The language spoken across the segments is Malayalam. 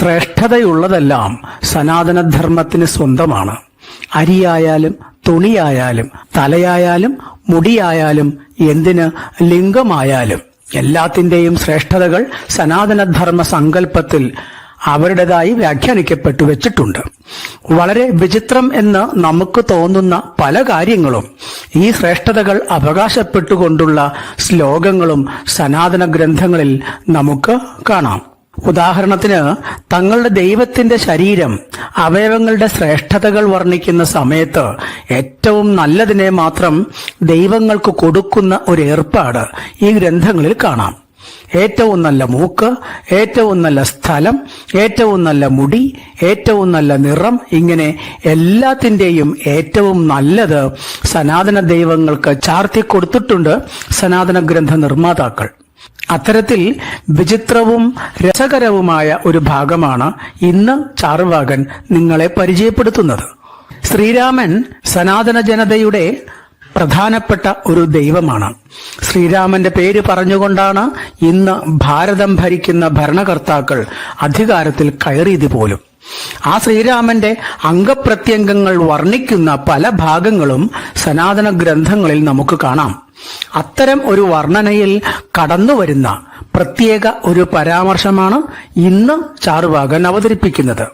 ശ്രേഷ്ഠതയുള്ളതെല്ലാം സനാതനധർമ്മത്തിന് സ്വന്തമാണ്. അരിയായാലും തുണിയായാലും തലയായാലും മുടിയായാലും എന്തിന് ലിംഗമായാലും എല്ലാത്തിന്റെയും ശ്രേഷ്ഠതകൾ സനാതനധർമ്മ സങ്കല്പത്തിൽ അവരുടേതായി വ്യാഖ്യാനിക്കപ്പെട്ടു വെച്ചിട്ടുണ്ട്. വളരെ വിചിത്രം എന്ന് നമുക്ക് തോന്നുന്ന പല കാര്യങ്ങളും ഈ ശ്രേഷ്ഠതകൾ അവകാശപ്പെട്ടുകൊണ്ടുള്ള ശ്ലോകങ്ങളും സനാതന ഗ്രന്ഥങ്ങളിൽ നമുക്ക് കാണാം. ഉദാഹരണത്തിന് തങ്ങളുടെ ദൈവത്തിന്റെ ശരീരം അവയവങ്ങളുടെ ശ്രേഷ്ഠതകൾ വർണിക്കുന്ന സമയത്ത് ഏറ്റവും നല്ലതിനെ മാത്രം ദൈവങ്ങൾക്ക് കൊടുക്കുന്ന ഒരു ഏർപ്പാട് ഈ ഗ്രന്ഥങ്ങളിൽ കാണാം. ഏറ്റവും നല്ല മൂക്ക് ഏറ്റവും നല്ല സ്ഥലം ഏറ്റവും നല്ല മുടി ഏറ്റവും നല്ല നിറം ഇങ്ങനെ എല്ലാത്തിന്റെയും ഏറ്റവും നല്ലത് സനാതന ദൈവങ്ങൾക്ക് ചാർത്തി കൊടുത്തിട്ടുണ്ട് സനാതന ഗ്രന്ഥ നിർമ്മാതാക്കൾ. അത്തരത്തിൽ വിചിത്രവും രസകരവുമായ ഒരു ഭാഗമാണ് ഇന്ന് ചാറുവാകൻ നിങ്ങളെ പരിചയപ്പെടുത്തുന്നത്. ശ്രീരാമൻ സനാതന ജനതയുടെ പ്രധാനപ്പെട്ട ഒരു ദൈവമാണ്. ശ്രീരാമന്റെ പേര് പറഞ്ഞുകൊണ്ടാണ് ഇന്ന് ഭാരതം ഭരിക്കുന്ന ഭരണകർത്താക്കൾ അധികാരത്തിൽ കയറിയത് പോലും ആ ശ്രീരാമന്റെ അംഗപ്രത്യംഗങ്ങൾ വർണിക്കുന്ന പല ഭാഗങ്ങളും സനാതന ഗ്രന്ഥങ്ങളിൽ നമുക്ക് കാണാം. അത്തരം ഒരു വർണനയിൽ കടന്നുവരുന്ന പ്രത്യേക ഒരു പരാമർശമാണ് ഇന്ന് ചാറുവാകൻ അവതരിപ്പിക്കുന്നത്.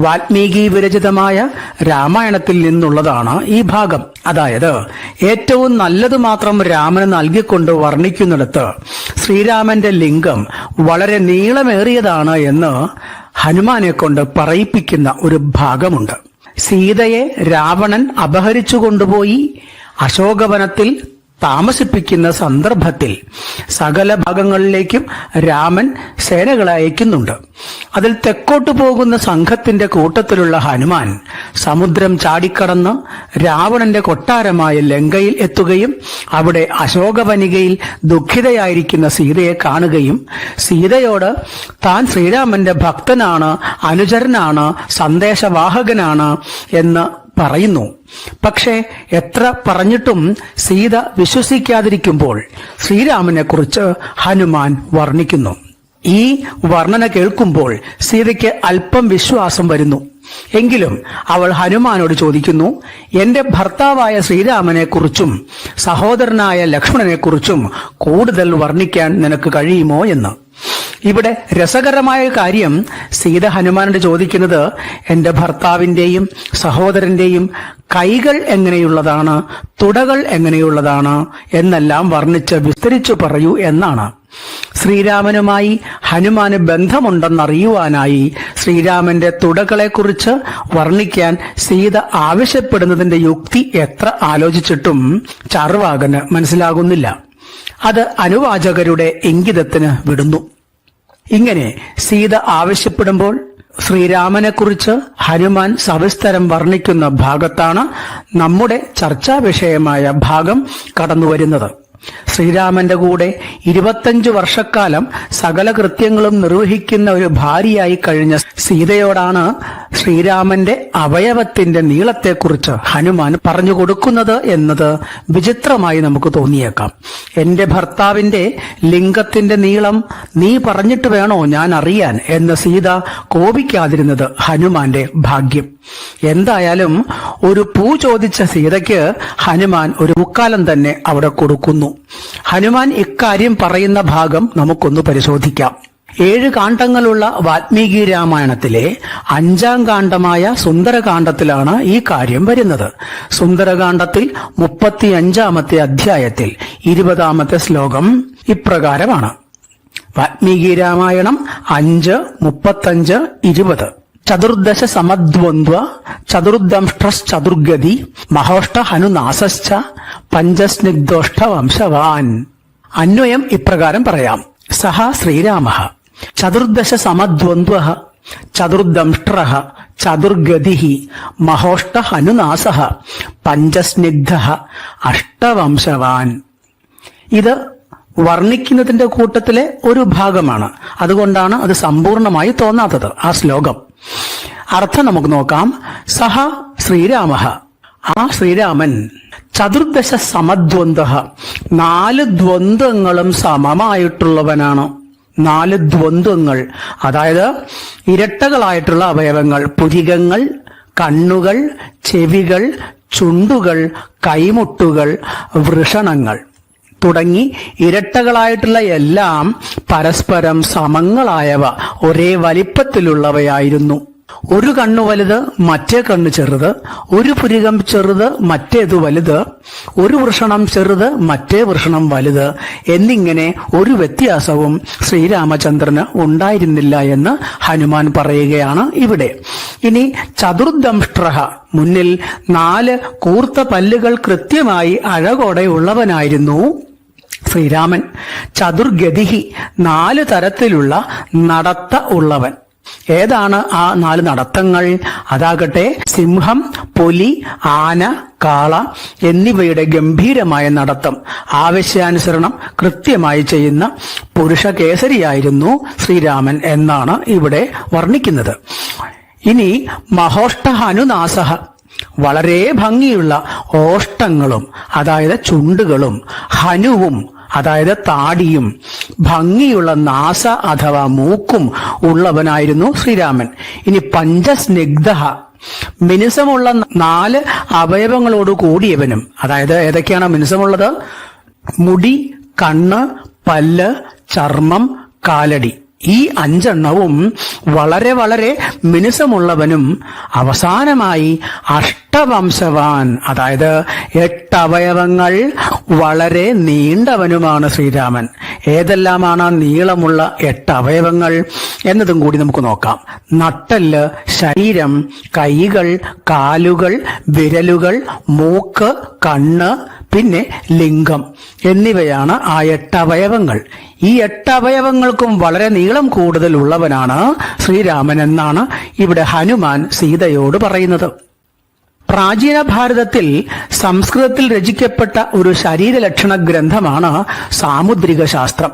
വാൽമീകി വിരചിതമായ രാമായണത്തിൽ നിന്നുള്ളതാണ് ഈ ഭാഗം. അതായത് ഏറ്റവും നല്ലത് മാത്രം രാമന് നൽകിക്കൊണ്ട് വർണിക്കുന്നിടത്ത് ശ്രീരാമന്റെ ലിംഗം വളരെ നീളമേറിയതാണ് എന്ന് ഹനുമാനെ കൊണ്ട് പറയിപ്പിക്കുന്ന ഒരു ഭാഗമുണ്ട്. സീതയെ രാവണൻ അപഹരിച്ചു കൊണ്ടുപോയി. അശോകവനത്തിൽ താമസിപ്പിക്കുന്ന സന്ദർഭത്തിൽ സകല ഭാഗങ്ങളിലേക്കും രാമൻ സേനകളെ അയക്കുന്നുണ്ട്. അതിൽ തെക്കോട്ടു പോകുന്ന സംഘത്തിന്റെ കൂട്ടത്തിലുള്ള ഹനുമാൻ സമുദ്രം ചാടിക്കടന്ന് രാവണന്റെ കൊട്ടാരമായ ലങ്കയിൽ എത്തുകയും അവിടെ അശോകവനികയിൽ ദുഃഖിതയായിരിക്കുന്ന സീതയെ കാണുകയും സീതയോട് താൻ ശ്രീരാമന്റെ ഭക്തനാണ് അനുചരനാണ് സന്ദേശവാഹകനാണ് എന്ന് പറയുന്നു. പക്ഷേ എത്ര പറഞ്ഞിട്ടും സീത വിശ്വസിക്കാതിരിക്കുമ്പോൾ ശ്രീരാമനെ കുറിച്ച് ഹനുമാൻ വർണിക്കുന്നു. ഈ വർണന കേൾക്കുമ്പോൾ സീതയ്ക്ക് അല്പം വിശ്വാസം വരുന്നു. എങ്കിലും അവൾ ഹനുമാനോട് ചോദിക്കുന്നു എന്റെ ഭർത്താവായ ശ്രീരാമനെ കുറിച്ചും സഹോദരനായ ലക്ഷ്മണനെ കുറിച്ചും കൂടുതൽ വർണിക്കാൻ നിനക്ക് കഴിയുമോ? എന്ന്. ഇവിടെ രസകരമായ കാര്യം സീത ഹനുമാനോട് ചോദിക്കുന്നത് എന്റെ ഭർത്താവിന്റെയും സഹോദരന്റെയും കൈകൾ എങ്ങനെയുള്ളതാണ് തുടകൾ എങ്ങനെയുള്ളതാണ് എന്നെല്ലാം വർണിച്ച് വിസ്തരിച്ചു പറയൂ എന്നാണ്. ശ്രീരാമനുമായി ഹനുമാന് ബന്ധമുണ്ടെന്നറിയുവാനായി ശ്രീരാമന്റെ തുടകളെക്കുറിച്ച് വർണിക്കാൻ സീത ആവശ്യപ്പെടുന്നതിന്റെ യുക്തി എത്ര ആലോചിച്ചിട്ടും ചാർവാകന് മനസ്സിലാകുന്നില്ല. അത് അനുവാചകരുടെ ഇംഗിതത്തിന് വിടുന്നു. ഇങ്ങനെ സീത ആവശ്യപ്പെടുമ്പോൾ ശ്രീരാമനെക്കുറിച്ച് ഹനുമാൻ സവിസ്തരം വർണിക്കുന്ന ഭാഗത്താണ് നമ്മുടെ ചർച്ചാ വിഷയമായ ഭാഗം കടന്നുവരുന്നത് ശ്രീരാമന്റെ കൂടെ ഇരുപത്തഞ്ചു വർഷക്കാലം സകല കൃത്യങ്ങളും നിർവഹിക്കുന്ന ഒരു ഭാര്യയായി കഴിഞ്ഞ സീതയോടാണ് ശ്രീരാമന്റെ അവയവത്തിന്റെ നീളത്തെക്കുറിച്ച് ഹനുമാൻ പറഞ്ഞു കൊടുക്കുന്നത് എന്നത് വിചിത്രമായി നമുക്ക് തോന്നിയേക്കാം. എന്റെ ഭർത്താവിന്റെ ലിംഗത്തിന്റെ നീളം നീ പറഞ്ഞിട്ട് വേണോ ഞാൻ അറിയാൻ? എന്ന് സീത കോപിക്കാതിരുന്നത് ഹനുമാന്റെ ഭാഗ്യം. എന്തായാലും ഒരു പൂ ചോദിച്ച സീതയ്ക്ക് ഹനുമാൻ ഒരു മുക്കാലം തന്നെ അവിടെ കൊടുക്കുന്നു. ഹനുമാൻ ഇക്കാര്യം പറയുന്ന ഭാഗം നമുക്കൊന്ന് പരിശോധിക്കാം. ഏഴ് കാണ്ഡങ്ങളുള്ള വാൽമീകി രാമായണത്തിലെ അഞ്ചാം കാണ്ഡമായ സുന്ദരകാന്ഡത്തിലാണ് ഈ കാര്യം വരുന്നത്. സുന്ദരകാന്ഡത്തിൽ മുപ്പത്തി അഞ്ചാമത്തെ അധ്യായത്തിൽ ഇരുപതാമത്തെ ശ്ലോകം ഇപ്രകാരമാണ്. വാൽമീകി രാമായണം അഞ്ച് മുപ്പത്തഞ്ച് ഇരുപത്. ചതുർദശ സമദ്വന്ദ്വ ചതുർദംഷ്ട്രശ്ചതുർഗതി മഹോഷ്ട ഹനുനാസശ്ച പഞ്ചസ്നിഗ്ധോഷ്ട വംശവാൻ അന്വയം ഇപ്രകാരം പറയാം. സഹ ശ്രീരാമ. ചതുർദശ സമദ്വന്ദ്വ ചതുർദംഷ്ട്ര ചതുർഗതി മഹോഷ്ട അനുനാസ പഞ്ചസ്നിഗ്ധ അഷ്ടവംശവാൻ. ഇത് വർണിക്കുന്നതിന്റെ കൂട്ടത്തിലെ ഒരു ഭാഗമാണ്. അതുകൊണ്ടാണ് അത് സമ്പൂർണമായി തോന്നാത്തത് ആ ശ്ലോകം. അർത്ഥം നമുക്ക് നോക്കാം. സഹ ശ്രീരാമ ആ ശ്രീരാമൻ ചതുർദശ സമദ്വന്ദ്വ നാല് ദ്വന്ദ്ങ്ങളും സമമായിട്ടുള്ളവനാണ്. നാല് ദ്വന്ദ്വങ്ങൾ അതായത് ഇരട്ടകളായിട്ടുള്ള അവയവങ്ങൾ പുരികങ്ങൾ കണ്ണുകൾ ചെവികൾ ചുണ്ടുകൾ കൈമുട്ടുകൾ വൃഷണങ്ങൾ. തുടങ്ങി ഇരട്ടകളായിട്ടുള്ള എല്ലാം പരസ്പരം സമങ്ങളായവ ഒരേ വലിപ്പത്തിലുള്ളവയായിരുന്നു. ഒരു കണ്ണ് വലുത് മറ്റേ കണ്ണ് ചെറുത്. ഒരു പുരികം ചെറുത് മറ്റേത് വലുത്. ഒരു വൃഷണം ചെറുത് മറ്റേ വൃഷണം വലുത്. എന്നിങ്ങനെ ഒരു വ്യത്യാസവും ശ്രീരാമചന്ദ്രന് ഉണ്ടായിരുന്നില്ല എന്ന് ഹനുമാൻ പറയുകയാണ് ഇവിടെ. ഇനി ചതുർദംഷ്ട്രഹ. മുന്നിൽ നാല് കൂർത്ത പല്ലുകൾ കൃത്യമായി അഴകോടെ ഉള്ളവനായിരുന്നു ശ്രീരാമൻ. ചതുർഗതിഹി നാല് തരത്തിലുള്ള നടത്ത ഉള്ളവൻ. ഏതാണ് ആ നാല് നടത്തങ്ങൾ? അതാകട്ടെ സിംഹം പുലി ആന കാള എന്നിവയുടെ ഗംഭീരമായ നടത്തം. ആവശ്യാനുസരണം കൃത്യമായി ചെയ്യുന്ന പുരുഷ കേസരിയായിരുന്നു ശ്രീരാമൻ എന്നാണ് ഇവിടെ വർണിക്കുന്നത്. ഇനി മഹോഷ്ടഹനുനാസഹ. വളരെ ഭംഗിയുള്ള ഓഷ്ടങ്ങളും അതായത് ചുണ്ടുകളും ഹനുവും അതായത് താടിയും ഭംഗിയുള്ള നാസ അഥവാ മൂക്കും ഉള്ളവനായിരുന്നു ശ്രീരാമൻ. ഇനി പഞ്ചസ്നിഗ്ധ മിനുസമുള്ള നാല് അവയവങ്ങളോട് കൂടിയവനും അതായത് ഏതൊക്കെയാണ് മിനുസമുള്ളത്? മുടി കണ്ണ് പല്ല് ചർമ്മം കാലടി. ഈ അഞ്ചെണ്ണവും വളരെ വളരെ മിനുസമുള്ളവനും അവസാനമായി അഷ്ടവംശവാൻ അതായത് എട്ട് അവയവങ്ങൾ വളരെ നീണ്ടവനുമാണ് ശ്രീരാമൻ. ഏതെല്ലാമാണ് നീളമുള്ള എട്ട് അവയവങ്ങൾ എന്നതും കൂടി നമുക്ക് നോക്കാം. നട്ടൽ ശരീരം കൈകൾ കാലുകൾ വിരലുകൾ മൂക്ക് കണ്ണ് പിന്നെ ലിംഗം എന്നിവയാണ് ആ എട്ടവയവങ്ങൾ ഈ എട്ടവയവങ്ങൾക്കും വളരെ നീളം കൂടുതലുള്ളവനാണ് ശ്രീരാമൻ എന്നാണ് ഇവിടെ ഹനുമാൻ സീതയോട് പറയുന്നത്. പ്രാചീന ഭാരതത്തിൽ സംസ്കൃതത്തിൽ രചിക്കപ്പെട്ട ഒരു ശരീരലക്ഷണ ഗ്രന്ഥമാണ് സാമുദ്രിക ശാസ്ത്രം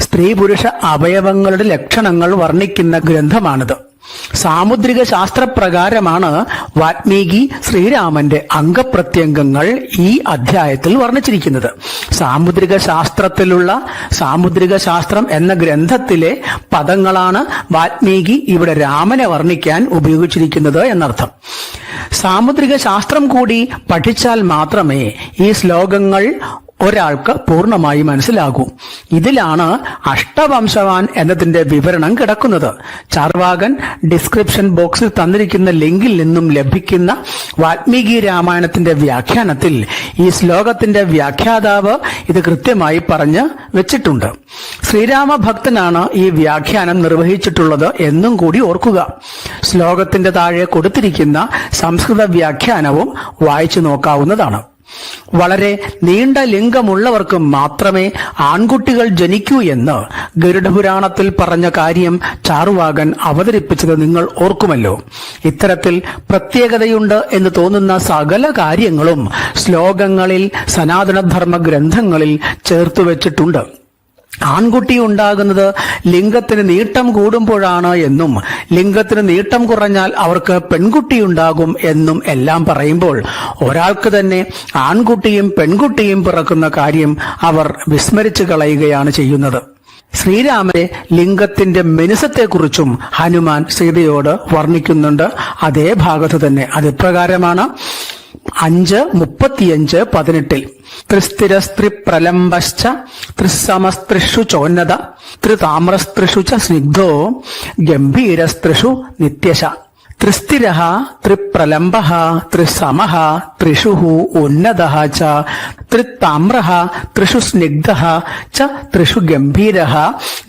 സ്ത്രീ പുരുഷ അവയവങ്ങളുടെ ലക്ഷണങ്ങൾ വർണിക്കുന്ന ഗ്രന്ഥമാണിത്. സാമുദ്രിക ശാസ്ത്രപ്രകാരമാണ് വാത്മീകി ശ്രീരാമന്റെ അംഗപ്രത്യംഗങ്ങൾ ഈ അധ്യായത്തിൽ വർണിച്ചിരിക്കുന്നത്. സാമുദ്രിക ശാസ്ത്രത്തിലുള്ള സാമുദ്രിക ശാസ്ത്രം എന്ന ഗ്രന്ഥത്തിലെ പദങ്ങളാണ് വാത്മീകി ഇവിടെ രാമനെ വർണിക്കാൻ ഉപയോഗിച്ചിരിക്കുന്നത് എന്നർത്ഥം. സാമുദ്രിക ശാസ്ത്രം കൂടി പഠിച്ചാൽ മാത്രമേ ഈ ശ്ലോകങ്ങൾ ഒരാൾക്ക് പൂർണമായി മനസ്സിലാകൂ. ഇതിലാണ് അഷ്ടവംശവാൻ എന്നതിന്റെ വിവരണം കിടക്കുന്നത്. ചാർവാകൻ ഡിസ്ക്രിപ്ഷൻ ബോക്സിൽ തന്നിരിക്കുന്ന ലിങ്കിൽ നിന്നും ലഭിക്കുന്ന വാൽമീകി രാമായണത്തിന്റെ വ്യാഖ്യാനത്തിൽ ഈ ശ്ലോകത്തിന്റെ വ്യാഖ്യാതാവ് ഇത് കൃത്യമായി പറഞ്ഞ് വെച്ചിട്ടുണ്ട്. ശ്രീരാമ ഭക്തനാണ് ഈ വ്യാഖ്യാനം നിർവഹിച്ചിട്ടുള്ളത് എന്നും കൂടി ഓർക്കുക. ശ്ലോകത്തിന്റെ താഴെ കൊടുത്തിരിക്കുന്ന സംസ്കൃത വ്യാഖ്യാനവും വായിച്ചു നോക്കാവുന്നതാണ്. വളരെ നീണ്ട ലിംഗമുള്ളവർക്ക് മാത്രമേ ആൺകുട്ടികൾ ജനിക്കൂ എന്ന് ഗരുഡപുരാണത്തിൽ പറഞ്ഞ കാര്യം ചാറുവാകൻ അവതരിപ്പിച്ചത് നിങ്ങൾ ഓർക്കുമല്ലോ. ഇത്തരത്തിൽ പ്രത്യേകതയുണ്ട് എന്ന് തോന്നുന്ന സകല കാര്യങ്ങളും ശ്ലോകങ്ങളിൽ സനാതനധർമ്മ ഗ്രന്ഥങ്ങളിൽ ചേർത്തു വെച്ചിട്ടുണ്ട് ആൺകുട്ടി ഉണ്ടാകുന്നത് ലിംഗത്തിന് നീട്ടം കൂടുമ്പോഴാണ് എന്നും ലിംഗത്തിന് നീട്ടം കുറഞ്ഞാൽ അവർക്ക് പെൺകുട്ടി ഉണ്ടാകും എന്നും എല്ലാം പറയുമ്പോൾ ഒരാൾക്ക് തന്നെ ആൺകുട്ടിയും പെൺകുട്ടിയും പിറക്കുന്ന കാര്യം അവർ വിസ്മരിച്ചു കളയുകയാണ് ചെയ്യുന്നത്. ശ്രീരാമനെ ലിംഗത്തിന്റെ മിനുസത്തെക്കുറിച്ചും ഹനുമാൻ സീതയോട് വർണിക്കുന്നുണ്ട്. അതേ ഭാഗത്ത് തന്നെ. അത് ഇപ്രകാരമാണ്. അഞ്ച് മുപ്പത്തിയഞ്ച് പതിനെട്ടിൽ. ത്രിസ്ഥിരസ്ത്രി പ്രലംബശ്ച ത്രിസമസ്ത്രിഷു ചോന്നത ത്രിതാമ്രസ്ത്രിഷു ച സ്നിഗ്ധോ ഗംഭീരസ്ത്രിഷു നിത്യശ. ത്രിസ്ഥിര ത്രിപ്രലംബ ത്രിസമ ത്രിഷു ഉന്നത ച. ത്രിത്താമ്ര ത്രിഷു സ്നിഗ്ധ ച ത്രിഷു ഗംഭീര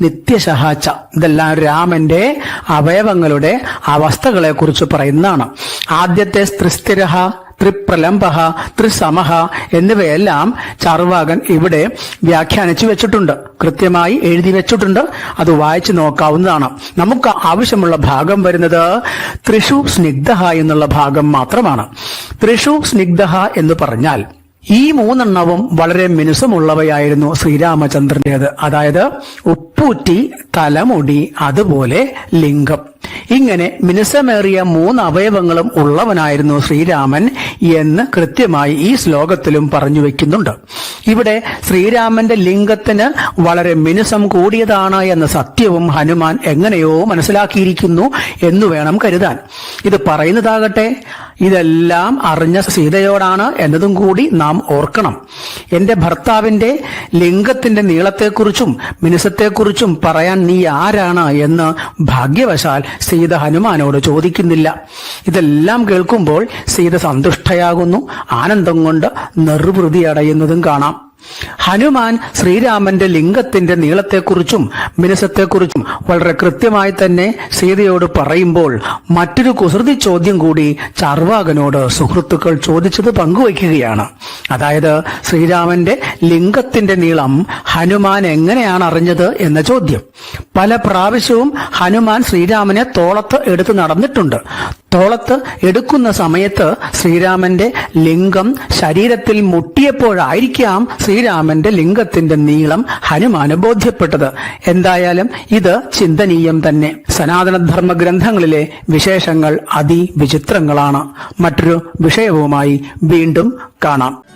നിത്യശ ച. ഇതെല്ലാം രാമന്റെ അവയവങ്ങളുടെ അവസ്ഥകളെ കുറിച്ച് പറയുന്നതാണ്. ആദ്യത്തെ ത്രിസ്ഥിര ത്രിപ്രലംബ ത്രിസമഹ എന്നിവയെല്ലാം ചാർവാകൻ ഇവിടെ വ്യാഖ്യാനിച്ചു വെച്ചിട്ടുണ്ട്. കൃത്യമായി എഴുതി വെച്ചിട്ടുണ്ട്. അത് വായിച്ചു നോക്കാവുന്നതാണ്. നമുക്ക് ആവശ്യമുള്ള ഭാഗം വരുന്നത് ത്രിഷു സ്നിഗ്ധ എന്നുള്ള ഭാഗം മാത്രമാണ്. ത്രിഷു സ്നിഗ്ധ എന്ന് പറഞ്ഞാൽ ഈ മൂന്നെണ്ണവും വളരെ മിനുസമുള്ളവയായിരുന്നു ശ്രീരാമചന്ദ്രന്റേത് അതായത് ഉപ്പൂറ്റി തലമുടി അതുപോലെ ലിംഗം. ഇങ്ങനെ മിനുസമേറിയ മൂന്ന് അവയവങ്ങളും ഉള്ളവനായിരുന്നു ശ്രീരാമൻ എന്ന് കൃത്യമായി ഈ ശ്ലോകത്തിലും പറഞ്ഞു വെക്കുന്നുണ്ട്. ഇവിടെ ശ്രീരാമന്റെ ലിംഗത്തിന് വളരെ മിനുസം കൂടിയതാണ് എന്ന സത്യവും ഹനുമാൻ എങ്ങനെയോ മനസ്സിലാക്കിയിരിക്കുന്നു എന്ന് വേണം കരുതാൻ. ഇത് പറയുന്നതാകട്ടെ ഇതെല്ലാം അറിഞ്ഞ സീതയോടാണ് എന്നതും കൂടി നാം ഓർക്കണം. എന്റെ ഭർത്താവിന്റെ ലിംഗത്തിന്റെ നീളത്തെക്കുറിച്ചും മിനുസത്തെക്കുറിച്ചും പറയാൻ നീ ആരാണ് എന്ന് ഭാഗ്യവശാൽ സീത ഹനുമാനോട് ചോദിക്കുന്നില്ല. ഇതെല്ലാം കേൾക്കുമ്പോൾ സീത സന്തുഷ്ടയാകുന്നു. ആനന്ദം കൊണ്ട് നിർവൃതി അടയുന്നതും കാണാം. ഹനുമാൻ ശ്രീരാമന്റെ ലിംഗത്തിന്റെ നീളത്തെക്കുറിച്ചും മിനുസത്തെക്കുറിച്ചും വളരെ കൃത്യമായി തന്നെ സീതയോട് പറയുമ്പോൾ മറ്റൊരു കുസൃതി ചോദ്യം കൂടി ചാർവാകനോട് സുഹൃത്തുക്കൾ ചോദിച്ചത് പങ്കുവയ്ക്കുകയാണ്. അതായത് ശ്രീരാമന്റെ ലിംഗത്തിന്റെ നീളം ഹനുമാൻ എങ്ങനെയാണ് അറിഞ്ഞത് എന്ന ചോദ്യം. പല പ്രാവശ്യവും ഹനുമാൻ ശ്രീരാമനെ തോളത്ത് എടുത്തു നടന്നിട്ടുണ്ട്. തോളത്ത് എടുക്കുന്ന സമയത്ത് ശ്രീരാമന്റെ ലിംഗം ശരീരത്തിൽ മുട്ടിയപ്പോഴായിരിക്കാം ശ്രീരാമന്റെ ലിംഗത്തിന്റെ നീളം ഹനുമാന് ബോധ്യപ്പെട്ടത്. എന്തായാലും ഇത് ചിന്തനീയം തന്നെ. സനാതനധർമ്മ ഗ്രന്ഥങ്ങളിലെ വിശേഷങ്ങൾ അതിവിചിത്രങ്ങളാണ്. മറ്റൊരു വിഷയവുമായി വീണ്ടും കാണാം.